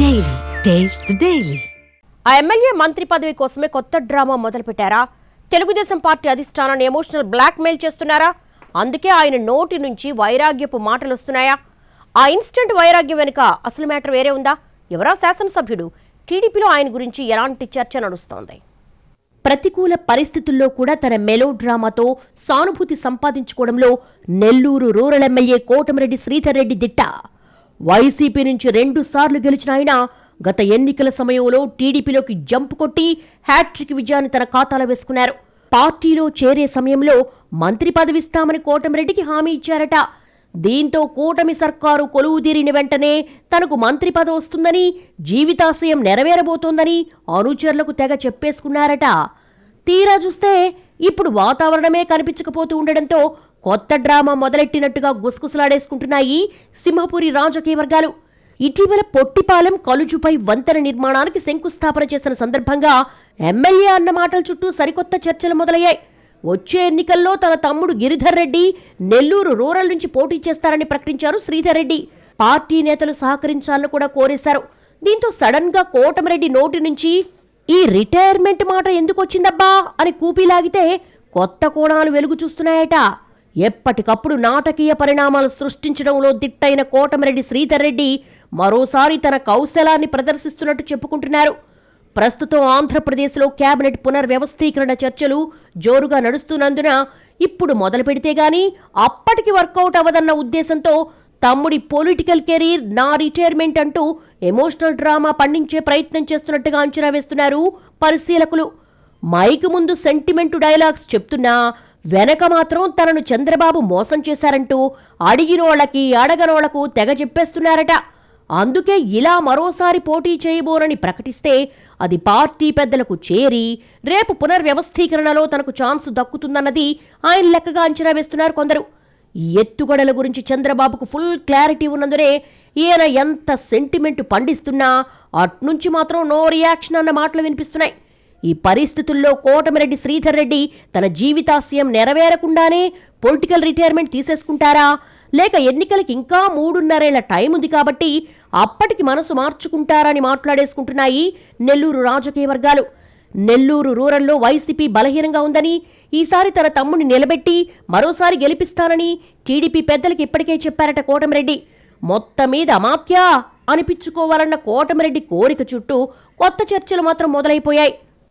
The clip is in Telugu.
Daily. Taste the Daily. ఆ ఎమ్మెల్యే మంత్రి పదవి కోసమే కొత్త డ్రామా మొదలుపెట్టారా? తెలుగుదేశం పార్టీ అధిష్టానాన్ని ఎమోషనల్ బ్లాక్మెయిల్ చేస్తున్నారా? అందుకే ఆయన నోటి నుంచి వైరాగ్యపు మాటలు వస్తున్నాయా? ఆ ఇన్స్టెంట్ వైరాగ్యం వెనుక అసలు మ్యాటర్ వేరే ఉందా? ఎవరా శాసనసభ్యుడు? టీడీపీలో ఆయన గురించి ఎలాంటి చర్చ నడుస్తోంది? ప్రతికూల పరిస్థితుల్లో కూడా తన మెలో డ్రామాతో సానుభూతి సంపాదించుకోవడంలో నెల్లూరు రూరల్ ఎమ్మెల్యే కోటమిరెడ్డి శ్రీధర్ రెడ్డి దిట్ట. వైసీపీ నుంచి రెండు సార్లు గెలిచిన ఆయన గత ఎన్నికల సమయంలో టీడీపీలోకి జంప్ కొట్టి హ్యాట్రిక్ విజయాన్ని తన ఖాతాలో వేసుకున్నారు. పార్టీలో చేరే సమయంలో మంత్రి పదవిస్తామని కోటమిరెడ్డికి హామీ ఇచ్చారట. దీంతో కూటమి సర్కారు కొలువుదీరిన వెంటనే తనకు మంత్రి పదవి వస్తుందని జీవితాశయం నెరవేరబోతోందని అనుచరులకు తెగ చెప్పేసుకున్నారట. తీరా చూస్తే ఇప్పుడు వాతావరణమే కనిపించకపోతూ ఉండడంతో కొత్త డ్రామా మొదలెట్టినట్టుగా గుసగుసలాడేసుకుంటున్నాయి సింహపురి రాజకీయ వర్గాలు. ఇటీవల పొట్టిపాలెం కలుజుపై వంతెన నిర్మాణానికి శంకుస్థాపన చేసిన సందర్భంగా ఎమ్మెల్యే అన్న మాటల చుట్టూ సరికొత్త చర్చలు మొదలయ్యాయి. వచ్చే ఎన్నికల్లో తన తమ్ముడు గిరిధర్ రెడ్డి నెల్లూరు రూరల్ నుంచి పోటీ చేస్తారని ప్రకటించారు శ్రీధర్ రెడ్డి. పార్టీ నేతలు సహకరించాలని కూడా కోరేశారు. దీంతో సడన్గా కోటమిరెడ్డి నోటి నుంచి ఈ రిటైర్మెంట్ మాట ఎందుకు వచ్చిందబ్బా అని కూపీలాగితే కొత్త కోణాలు వెలుగు చూస్తున్నాయట. ఎప్పటికప్పుడు నాటకీయ పరిణామాలు సృష్టించడంలో దిట్టైన కోటమిరెడ్డి శ్రీధర్ రెడ్డి మరోసారి తన కౌశలాన్ని ప్రదర్శిస్తున్నట్టు చెప్పుకుంటున్నారు. ప్రస్తుతం ఆంధ్రప్రదేశ్లో కేబినెట్ పునర్వ్యవస్థీకరణ చర్చలు జోరుగా నడుస్తున్నందున ఇప్పుడు మొదలు పెడితే గాని అప్పటికి వర్కౌట్ అవ్వదన్న ఉద్దేశంతో తమ్ముడి పొలిటికల్ కెరీర్ నా రిటైర్మెంట్ అంటూ ఎమోషనల్ డ్రామా పండించే ప్రయత్నం చేస్తున్నట్టుగా అంచనా వేస్తున్నారు పరిశీలకులు. మైక్ ముందు సెంటిమెంటు డైలాగ్స్ చెప్తున్నా వెనక మాత్రం తనను చంద్రబాబు మోసం చేశారంటూ అడిగినోళ్ళకి అడగనోళ్ళకు తెగ చెప్పేస్తున్నారట. అందుకే ఇలా మరోసారి పోటీ చేయబోనని ప్రకటిస్తే అది పార్టీ పెద్దలకు చేరి రేపు పునర్వ్యవస్థీకరణలో తనకు ఛాన్స్ దక్కుతుందన్నది ఆయన లెక్కగా అంచనా వేస్తున్నారు కొందరు. ఎత్తుగడల గురించి చంద్రబాబుకు ఫుల్ క్లారిటీ ఉన్నందునే ఈయన ఎంత సెంటిమెంట్ పండిస్తున్నా అట్నుంచి మాత్రం నో రియాక్షన్ అన్న మాటలు వినిపిస్తున్నాయి. ఈ పరిస్థితుల్లో కోటమిరెడ్డి శ్రీధర్ రెడ్డి తన జీవితాశయం నెరవేరకుండానే పొలిటికల్ రిటైర్మెంట్ తీసేసుకుంటారా? లేక ఎన్నికలకి ఇంకా మూడున్నరేళ్ళ టైం ఉంది కాబట్టి అప్పటికి మనసు మార్చుకుంటారని మాట్లాడేసుకుంటున్నాయి నెల్లూరు రాజకీయ వర్గాలు. నెల్లూరు రూరల్లో వైసీపీ బలహీనంగా ఉందని ఈసారి తన తమ్ముడిని నిలబెట్టి మరోసారి గెలిపిస్తానని టీడీపీ పెద్దలకు ఇప్పటికే చెప్పారట కోటమిరెడ్డి. మొత్తం మీద అమాత్యా! అనిపించుకోవాలన్న కోటమిరెడ్డి కోరిక చుట్టూ కొత్త చర్చలు మాత్రం మొదలైపోయాయి.